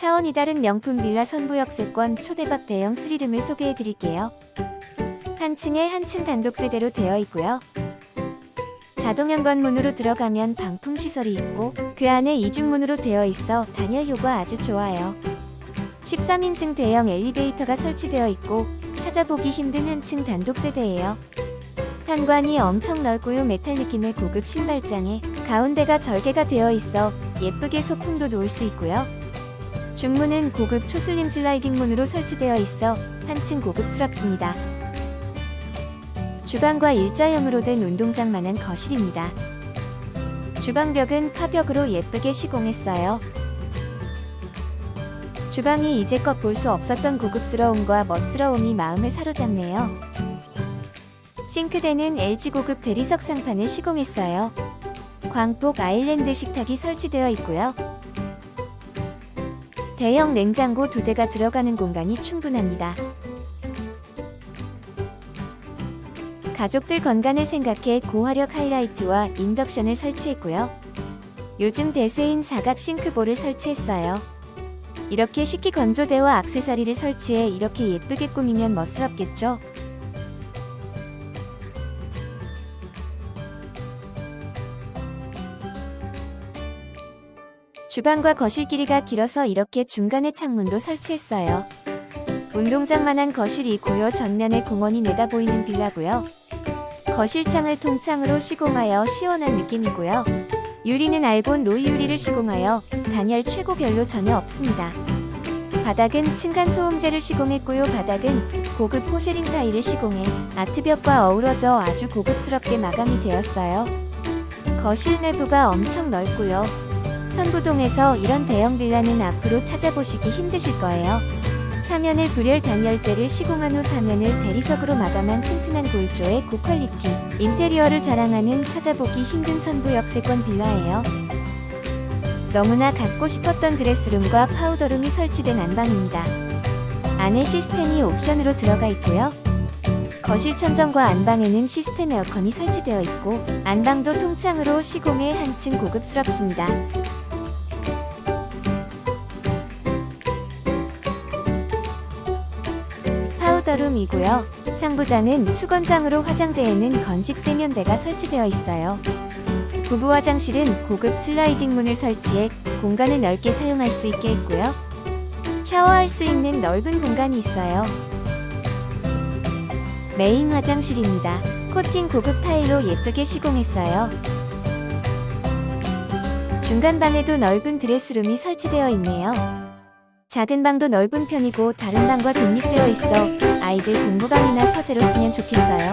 차원이 다른 명품 빌라 선부역세권 초대박 대형 스리룸을 소개해 드릴게요. 한 층에 한 층 단독 세대로 되어 있고요. 자동 현관문으로 들어가면 방풍 시설이 있고 그 안에 이중문으로 되어 있어 단열 효과 아주 좋아요. 13인승 대형 엘리베이터가 설치되어 있고 찾아보기 힘든 한층 단독 세대예요. 현관이 엄청 넓고요 메탈 느낌의 고급 신발장에 가운데가 절개가 되어 있어 예쁘게 소품도 놓을 수 있고요. 중문은 고급 초슬림 슬라이딩 문으로 설치되어 있어 한층 고급스럽습니다. 주방과 일자형으로 된 운동장만한 거실입니다. 주방벽은 파벽으로 예쁘게 시공했어요. 주방이 이제껏 볼 수 없었던 고급스러움과 멋스러움이 마음을 사로잡네요. 싱크대는 LG 고급 대리석 상판을 시공했어요. 광폭 아일랜드 식탁이 설치되어 있고요. 대형 냉장고 두 대가 들어가는 공간이 충분합니다. 가족들 건강을 생각해 고화력 하이라이트와 인덕션을 설치했고요. 요즘 대세인 사각 싱크볼을 설치했어요. 이렇게 식기 건조대와 액세서리를 설치해 이렇게 예쁘게 꾸미면 멋스럽겠죠? 주방과 거실 길이가 길어서 이렇게 중간에 창문도 설치했어요. 운동장만한 거실이 고요 전면에 공원이 내다보이는 빌라고요. 거실창을 통창으로 시공하여 시원한 느낌이고요. 유리는 알본 로이 유리를 시공하여 단열 최고 결로 전혀 없습니다. 바닥은 층간 소음제를 시공했고요. 바닥은 고급 포쉐린 타일을 시공해 아트벽과 어우러져 아주 고급스럽게 마감이 되었어요. 거실 내부가 엄청 넓고요. 선부동에서 이런 대형 빌라는 앞으로 찾아보시기 힘드실 거예요. 사면을 불열 단열재를 시공한 후 사면을 대리석으로 마감한 튼튼한 골조의 고퀄리티 인테리어를 자랑하는 찾아보기 힘든 선부 역 세권 빌라예요. 너무나 갖고 싶었던 드레스룸과 파우더룸이 설치된 안방입니다. 안에 시스템이 옵션으로 들어가 있고요. 거실 천정과 안방에는 시스템 에어컨이 설치되어 있고 안방도 통창으로 시공해 한층 고급스럽습니다. 파우더룸이고요. 상부장은 수건장으로 화장대에는 건식 세면대가 설치되어 있어요. 부부 화장실은 고급 슬라이딩 문을 설치해 공간을 넓게 사용할 수 있게 했고요. 샤워할 수 있는 넓은 공간이 있어요. 메인 화장실입니다. 코팅 고급 타일로 예쁘게 시공했어요. 중간 방에도 넓은 드레스룸이 설치되어 있네요. 작은 방도 넓은 편이고 다른 방과 독립되어 있어 아이들 공부방이나 서재로 쓰면 좋겠어요.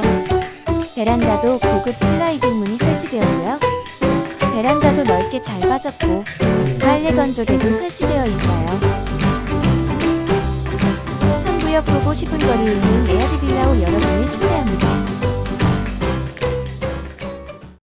베란다도 고급 슬라이딩 문이 설치되었고요. 베란다도 넓게 잘 빠졌고 빨래 건조대도 설치되어 있어요. 성구역 보고 싶은 거리에 있는 레아드 빌라오 여러분을 초대합니다.